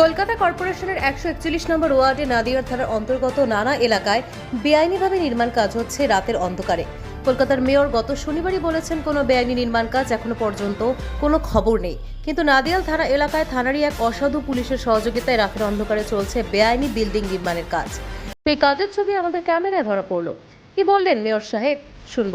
কলকাতা কর্পোরেশনের একশো একচল্লিশ নম্বর ওয়ার্ডে নাদিয়ার থানার অন্তর্গত নানা এলাকায় বেআইনিভাবে নির্মাণ কাজ হচ্ছে রাতের অন্ধকারে। কলকাতার মেয়র গত শনিবারই বলেছেন, কোনো বেআইনি নির্মাণ কাজ এখনও পর্যন্ত কোনো খবর নেই। কিন্তু নাদিয়াল থানা এলাকায় থানারই এক অসাধু পুলিশের সহযোগিতায় রাতের অন্ধকারে চলছে বেআইনি বিল্ডিং নির্মাণের কাজ। সেই কাজের ছবি আমাদের ক্যামেরায় ধরা পড়ল। কি বললেন মেয়র সাহেব? শুনব।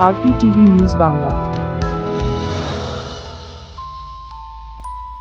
RP TV news Bangla